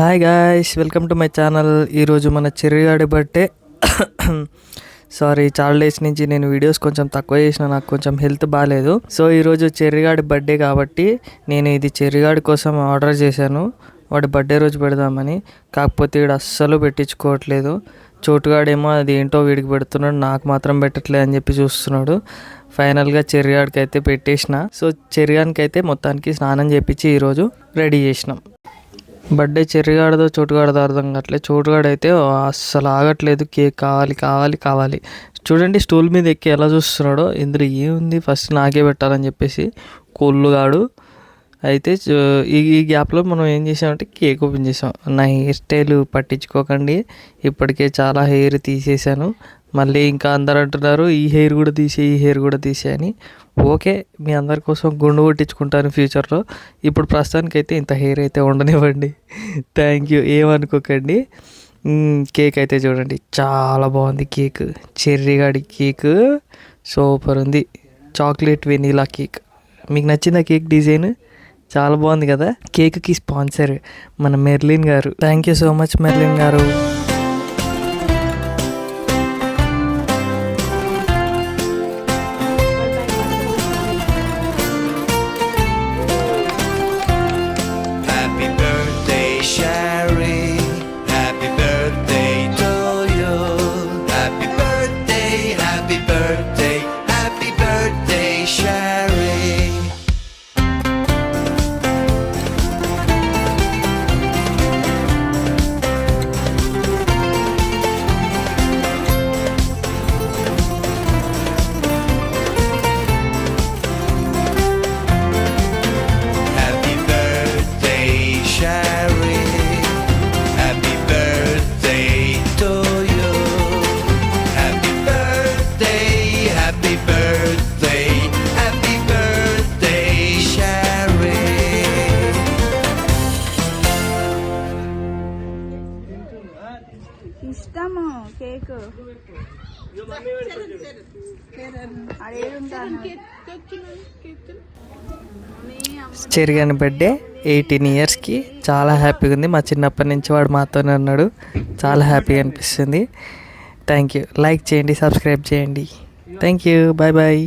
Hi guys welcome to my channel ఈరోజు మన చెర్రిగాడి బర్త్డే సారీ చాలా డేస్ నుంచి నేను వీడియోస్ కొంచెం తక్కువ చేసిన నాకు కొంచెం హెల్త్ బాగాలేదు సో ఈరోజు చెర్రిగాడి బర్త్డే కాబట్టి నేను ఇది చెర్రిగాడి కోసం ఆర్డర్ చేశాను. వాడి బర్త్డే రోజు పెడదామని. కాకపోతే వీడు అస్సలు పెట్టించుకోవట్లేదు. చోటుగాడేమో అది ఏంటో వీడికి పెడుతున్నాడు. నాకు మాత్రం పెట్టట్లేదు అని చెప్పి చూస్తున్నాడు. ఫైనల్గా చెర్రిగాడికి అయితే పెట్టేసిన. సో చెర్రిగానికి అయితే మొత్తానికి స్నానం చేపించి ఈరోజు రెడీ చేసినాం. బర్త్డే చెర్రిగాడదో చోటుగాడదో అర్థం కావట్లేదు చోటుగాడైతే అయితే అస్సలు ఆగట్లేదు. కేక్ కావాలి కావాలి కావాలి. చూడండి స్టూల్ మీద ఎక్కి ఎలా చూస్తున్నాడో. ఇందులో ఏముంది? ఫస్ట్ నాకే పెట్టాలని చెప్పేసి కోళ్ళుగాడు అయితే ఈ ఈ గ్యాప్లో మనం ఏం చేసామంటే కేక్ ఓపెన్ చేసాం. నా హెయిర్ స్టైల్ పట్టించుకోకండి. ఇప్పటికే చాలా హెయిర్ తీసేసాను మళ్ళీ ఇంకా అందరు అంటున్నారు ఈ హెయిర్ కూడా తీసే ఈ హెయిర్ కూడా తీసే అని. ఓకే మీ అందరి కోసం గుండు కొట్టించుకుంటాను ఫ్యూచర్లో. ఇప్పుడు ప్రస్తుతానికైతే ఇంత హెయిర్ అయితే ఉండనివ్వండి. థ్యాంక్ యూ ఏమనుకోకండి. కేక్ అయితే చూడండి. చాలా బాగుంది కేక్. చెర్రీగాడి కేక్. సూపర్ ఉంది. Chocolate vanilla cake. మీకు నచ్చిందా కేక్ డిజైన్? చాలా బాగుంది కదా. కేక్కి స్పాన్సర్ మన మెర్లిన్ గారు. Thank you so much Merlin గారు. ఇష్టము కేక్. అడేడుంటాను చెరిగాని బర్త్డే ఎయిటీన్ ఇయర్స్కి చాలా హ్యాపీగా ఉంది. మా చిన్నప్పటి నుంచి వాడు మాతోనే ఉన్నాడు. చాలా హ్యాపీగా అనిపిస్తుంది. థ్యాంక్ యూ లైక్ చేయండి సబ్స్క్రైబ్ చేయండి. Thank you bye bye